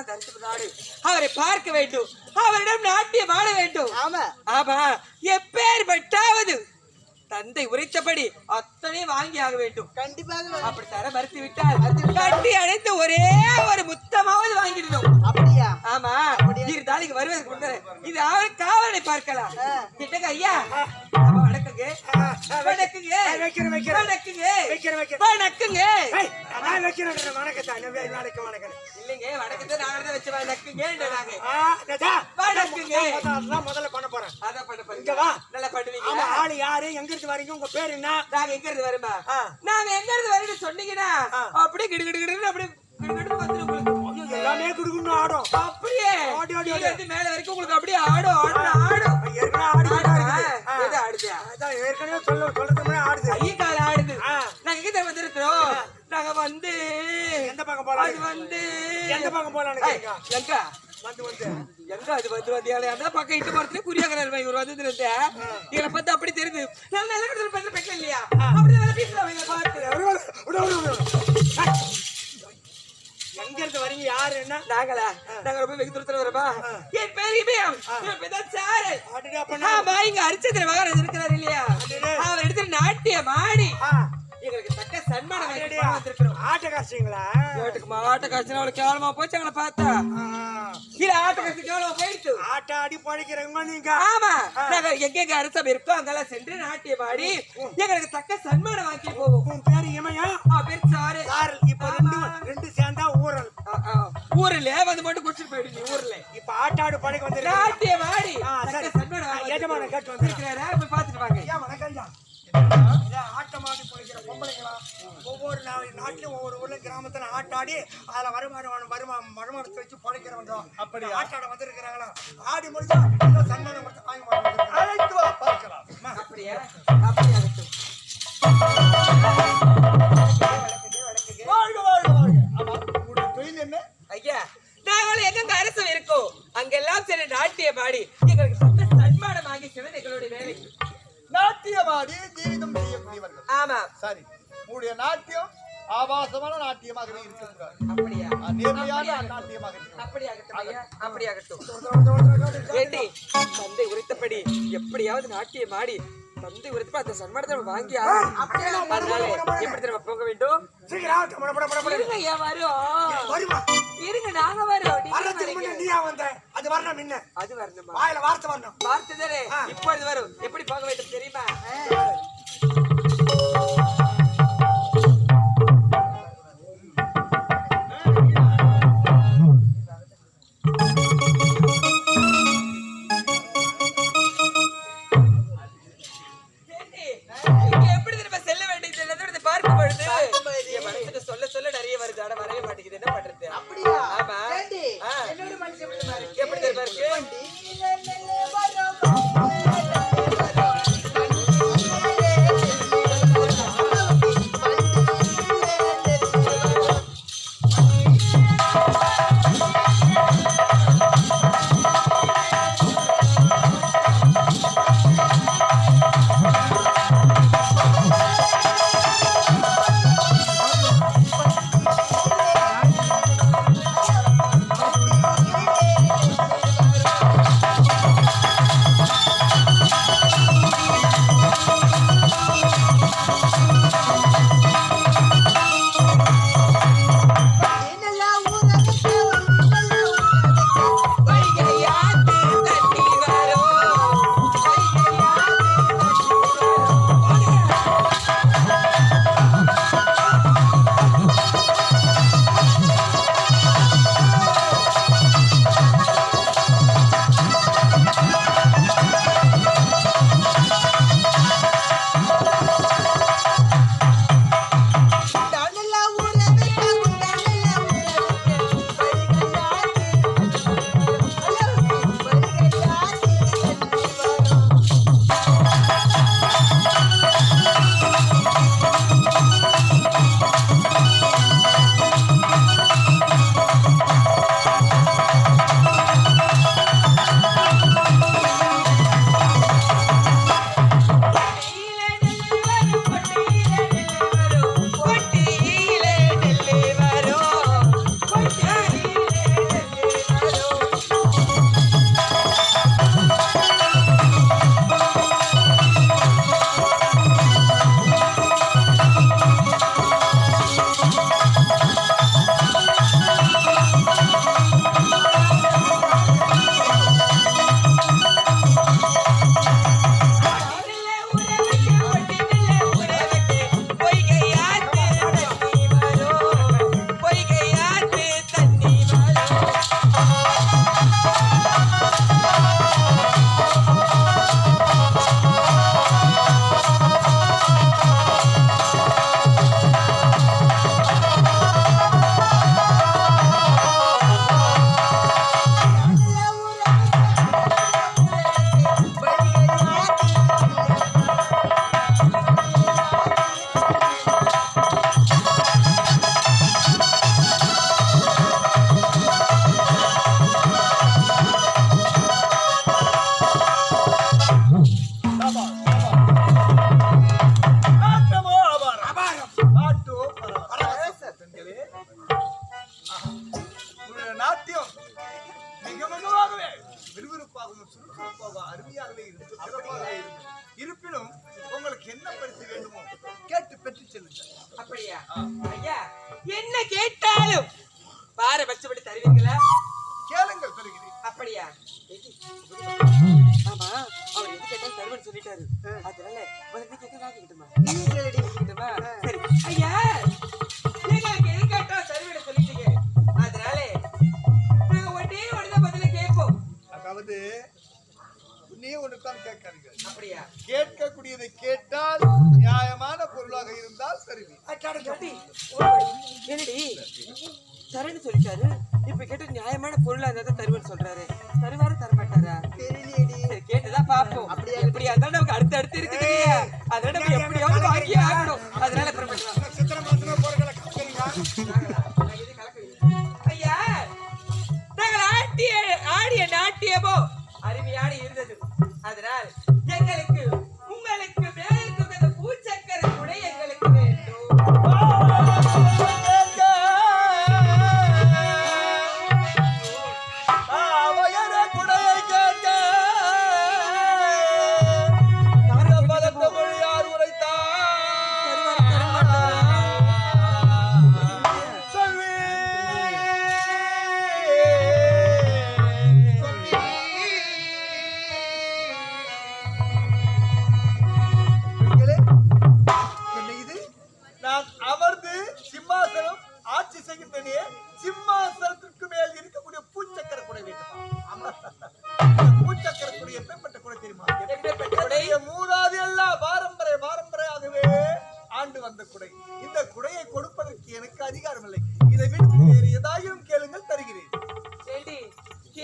தரிசிப்பு நாடு அவரை பார்க்க வேண்டும். அவரிடம் நாட்டியம் ஆட வேண்டும். ஆமா. ஆமா. எப்பேற்பட்டாவது தந்தை உரைத்தபடி அத்தனை வாங்கி ஆக வேண்டும். கண்டிப்பாக. அப்படி தர மறுத்து விட்டால் கட்டி அணைத்து ஒரே ஒரு முத்தமாவது காவலை பார்க்கலாம். கிட்டக்க ஐயா? வணக்கங்க. வணக்கங்க. வைக்கிறேன், வைக்கிறேன். வணக்கங்க. வைக்கிறேன், வைக்கிறேன். வணக்கங்க. நான் வைக்கிறேன் வணக்கத்தான் வணக்கம் வணக்கம். இல்லைங்க வணக்கத்தை நாங்க தான் வச்சு வணக்கங்க வணக்கங்க. முதல்ல பண்ண போறேன். அதான் பண்ண இங்க பண்ணுங்க வா. நல்லா பண்ணுவீங்க. ஆளு யாரு? எங்க இருந்து வரீங்க? உங்க பேர் என்ன? நாங்க எங்க இருந்து வருமா. நாங்க எங்க இருந்து வரணும் சொன்னீங்கன்னா. அப்படியே கிடு கிடு கிடுன்னு அப்படியே கிடு கிடுன்னு வந்துரும் உங்களுக்கு. எல்லாமே குடுக்கணும் ஆடும். அப்படியே ஆடி, ஆடி, மேல வரைக்கும் உங்களுக்கு அப்படியே ஆடும் ஆடும். சொல்ல ஆடுது கை கால் ஆடுது. ஆ. நாங்க எங்க வந்திருக்கிறோம்? நாங்க வந்து எந்த பக்கம் போலாம் அது வந்து எந்த பக்கம் கேக்குறீங்க? எங்க? வந்து வந்து. எங்க? அது வந்து வந்து அந்த பக்கம் இட்டு போறதுல குறியாகிறாரு இவர் வந்ததுல இருந்து இவரை பார்த்து அப்படி தெரியுது. நல்ல நல்ல இடத்துல இல்லையா? அப்படி பார்த்து. ஏய், எங்க இருந்து வரீங்க? யாரு என்ன நாங்களா நாங்க ரொம்ப வெகு தூரத்துல வரமா என் பேர் இமயம் சாரு. அப்ப நான். இங்க அரிச்சந்திர மகாராஜ் இருக்கிறார் இல்லையா? இடத்துல நாட்டியம் ஆடி எங்களுக்கு தக்க சன்மானம் வந்திருக்கிறோம். ஆட்ட காசுங்களா வீட்டுக்கு அவ்வளவு கேவலமா போச்சு எங்களை பார்த்தா. இல்ல ஆட்ட காய்ச்சல் கேவலமா போயிடுச்சு. ஆட்ட ஆடி பழிக்கிறவங்க நீங்க? ஆமா. நாங்க எங்கெங்க அரசம் இருக்கோ அங்கெல்லாம் சென்று நாட்டியம் ஆடி எங்களுக்கு தக்க சன்மானம் வாங்கி போவோம். உன் பேரு இமயா? பேர் சாரு. சார். இப்ப ரெண்டு ரெண்டு சேர்ந்தா ஊரல். ஊர்ல வந்து மட்டும் குடிச்சிட்டு போயிடு நீ ஊர்ல. இப்ப ஆட்டாடு படைக்கு வந்து ஆட்டாட வந்திருக்கிறாங்களா? ஆடி முடிச்சா ஏதோ சன்மானம் மட்டும் வாங்கி அழைத்து வா. பார்க்கலாம். அப்படியா? அப்படியா. வாழ்க வாழ்க வாழ்க. ஆமா உங்களுடைய தொழில் என்ன? ஐயா நாங்கள் எங்கெங்க அரசம் இருக்கோ அங்கெல்லாம் சில நாட்டியம் ஆடி எங்களுக்கு தக்க சன்மானம் வாங்கி செல்வது எங்களுடைய வேலை நாட்டியமாடி ஜீவிதம் செய்யக்கூடியவர்கள் ஆமா. சரி. உங்களுடைய நாட்டியம் ஆபாசமான நாட்டியமாக அப்படியா? நேர்மையான நாட்டியமாக அப்படியாகட்டும் ஏண்டி தந்தை உரைத்தபடி எப்படியாவது நாட்டியம் ஆடி தந்தை உரைத்தப்ப அந்த சன்மானத்தை வாங்கி. அதனால எப்படி திரும்ப போக வேண்டும். இருங்க வரும். இருங்க நாங்க வரோம். நீயா வந்த? அது வரணும் முன்ன. அது வரணுமா? வாயில வார்த்தை வரணும். வார்த்தை தானே? இப்பொழுது வரும். எப்படி போக வேண்டும் தெரியுமா? கேட்டாலும் பாரபட்சப்படி தருவீங்களா? கேளுங்கள் பெறுகிறேன் அப்படியா? ஆமா அவர் எது கேட்டாலும் தருவன் சொல்லிட்டாரு. அதனால முதல்ல கேட்டு நான் கேட்டுமா நீ கேளுடி கேட்டுமா சரி. ஐயா எங்களுக்கு எது கேட்டாலும் தருவன் சொல்லிட்டீங்க? அதனால நாங்க ஒன்னே ஒண்ணுதான் பதில கேட்போம். அதாவது நீ ஒன்றுதான் கேட்காதீர்கள் அப்படியா? கேட்கக்கூடியதை கேட்டால் நியாயமான பொருளாக இருந்தால் கேட்டி என்னடி? தரேன்னு சொல்லிட்டாரு. இப்ப கேட்ட நியாயமான பொருளா இருந்தா தருவேன்னு சொல்றாரு. தருவாரு தர மாட்டாரா தெரியலையடி கேட்டுதான் பாப்போம் அப்படியா? எப்படியா இருந்தாலும் நமக்கு அடுத்து அடுத்து இருக்குது இல்லையா? அதனால நம்ம எப்படியாவது வாங்கி ஆகணும். அதனால. சித்திரை மாசமே ஐயா நாங்கள் ஆட்டிய ஆடிய நாட்டியமோ அருமையான இருந்தது. அதனால் எங்களுக்கு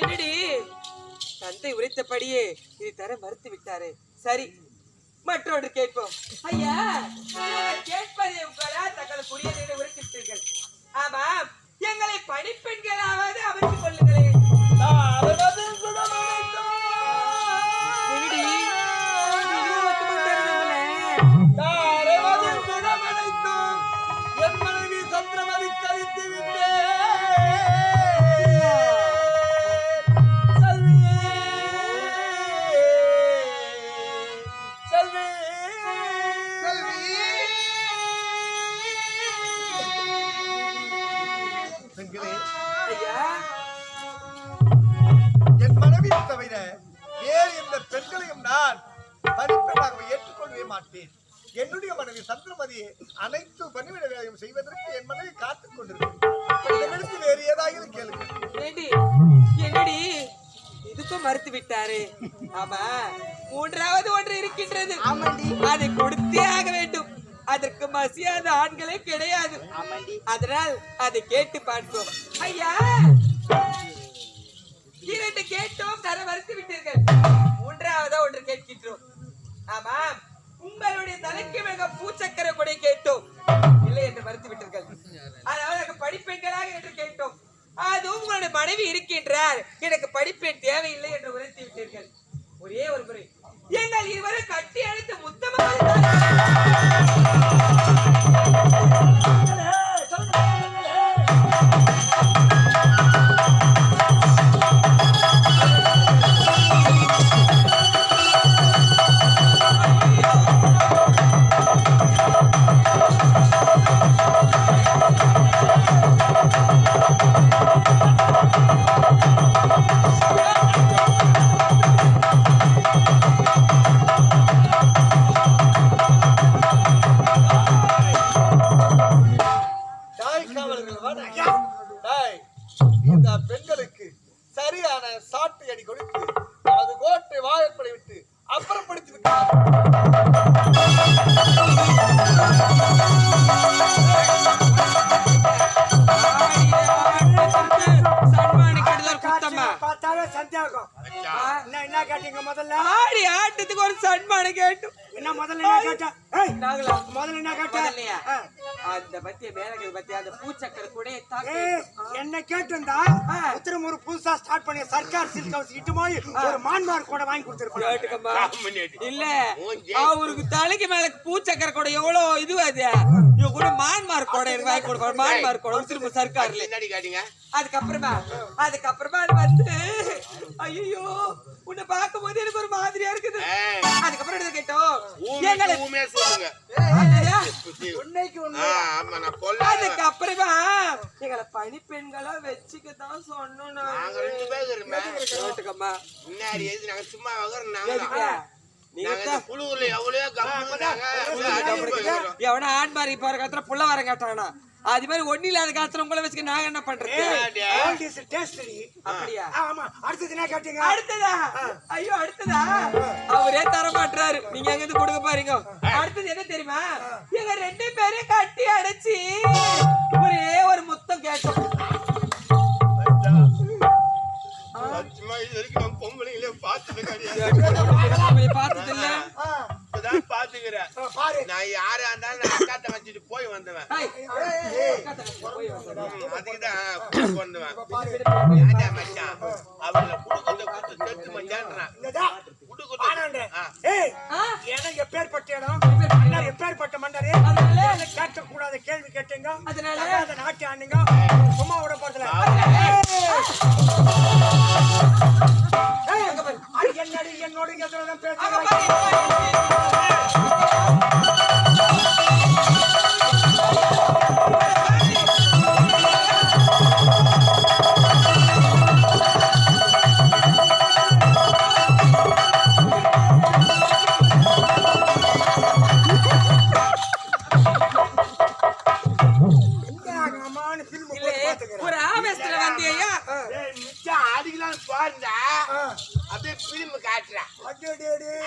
என்னடி? தந்தை உரைத்தபடியே இதை தர மறுத்து விட்டாரே. சரி மற்றொன்று கேட்போம். ஐயா கேட்பதை உங்களா தங்கள் புரியதை உரைத்திருப்பீர்கள். ஆமாம் எங்களை பணிப்பெண்களாவது அமைத்துக் கொள்ளுங்களேன் தாரவதில் கொண்டிருக்கிறேன் இதற்கு வேறு ஏதாவது கேளுங்க. ஏண்டி? என்னடி? இதுக்கும் மறுத்து விட்டாரே. ஆமா. மூன்றாவது ஒன்று இருக்கின்றது. அதை கொடுத்தே ஆக வேண்டும். அதற்கு மசியாத ஆண்களே கிடையாது. அதனால் அதை கேட்டு பார்ப்போம். ஐயா! இரண்டு கேட்டோம் தர மறுத்து விட்டீர்கள். மூன்றாவதா ஒன்று கேட்கின்றோம். ஆமாம். உங்களுடைய தலைக்கு மிக பூச்சக்கர கொடை கேட்டோம். இல்லை என்று மறுத்து விட்டீர்கள் அதாவது எனக்கு படிப்பெண்களாக என்று கேட்டோம் அதுவும் உங்களுடைய மனைவி இருக்கின்றார். எனக்கு படிப்பேன் தேவையில்லை என்று உரைத்து விட்டீர்கள். ஒரே ஒரு முறை. எங்கள் இருவரும் மேலக்கு பத்திய அந்த பூச்சக்கர கூட என்ன கேட்டிருந்தா உத்தரம் ஒரு புதுசா ஸ்டார்ட் பண்ணி சர்க்கார் சில்க் ஹவுஸ் இட்டு போய் ஒரு மான்மார் கூட வாங்கி கொடுத்துருப்பாங்க. இல்ல அவருக்கு தலைக்கு மேல பூச்சக்கர கூட எவ்வளவு இது அது? இவ கூட மான்மார் கூட எனக்கு வாங்கி கொடுக்கணும். மான்மார் கூட திரும்ப சர்க்கார்ல. என்னடி காட்டிங்க. அதுக்கப்புறமா அதுக்கப்புறமா அது வந்து ஐயோ உன்னை பார்க்கும் போது எனக்கு ஒரு மாதிரியா இருக்குது அதுக்கப்புறம் எடுத்து கேட்டோம் அதுக்கப்புறமா எங்களை பனி பெண்களா வச்சுக்க தான் சொன்னோம் எவனா ஆண் மாறி போற இருக்கிற புள்ள வர கேட்டானா அது மாதிரி ஒண்ணு இல்லாத காலத்துல உங்களை வச்சுக்க நாங்க என்ன பண்றது. அப்படியா? ஆமா. அடுத்தது என்ன கேட்டீங்க? அடுத்ததா? ஐயோ அடுத்ததா? அவரே தர மாட்டாரு நீங்க எங்க இருந்து கொடுக்க பாருங்க. அடுத்தது என்ன தெரியுமா? எங்க ரெண்டு பேரும் கட்டி அடைச்சி ஒரே ஒரு முத்தம் கேட்டோம். பார்த்தது இல்ல இப்பதான் பாத்துக்கிறேன். நான் யாரா இருந்தாலும் நான் அக்காத்த வச்சுட்டு போய் வந்தவன் அதுக்குதான் வந்தவன் ஏன்டா மச்சான்? அவள குடுக்கத்தை குடுத்து தெத்து மச்சான்றான். கேள்வி கேட்டீங்க? அதனால? நாட்டி ஆண்டீங்க. சும்மா விட போறதில்ல. ஒரு ஆவேசத்துல வந்தியா மிச்சம் அடிக்கலாம் பாருந்தா ஆ, அப்படியே பிலிம்.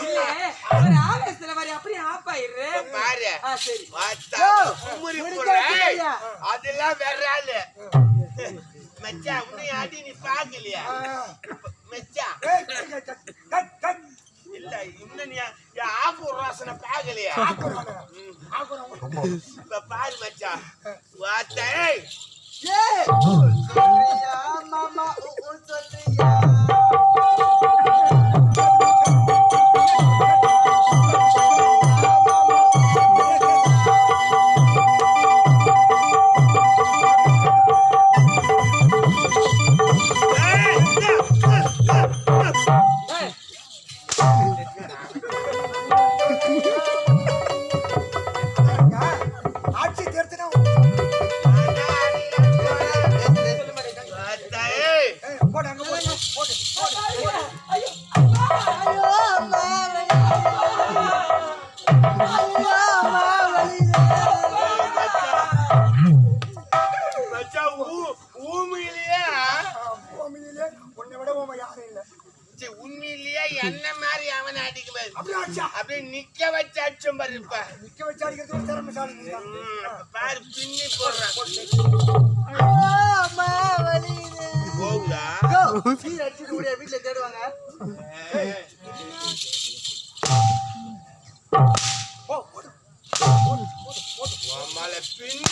இல்ல ஒரு ஆவேசத்துல வரி அப்படியே ஆஃப் ஆயிரு. பாரு. சரி. பார்த்தா குமுறி போடுறேன் அதெல்லாம் வேற ஆளு. மச்சான் உன்னை அடி நீ பாக்கலையா. மச்சான். இல்ல இன்னும் நீ ஆக்கூர் வாசனை பாக்கலையா. இப்ப பாரு மச்சான். வாத்தா Oh. அடிக்கிறதுக்கு திறமைசாலி பாரு பின்னி போடுறேன் அடிச்சுட்டு கூட வீட்டுல தேடுவாங்க பின்ன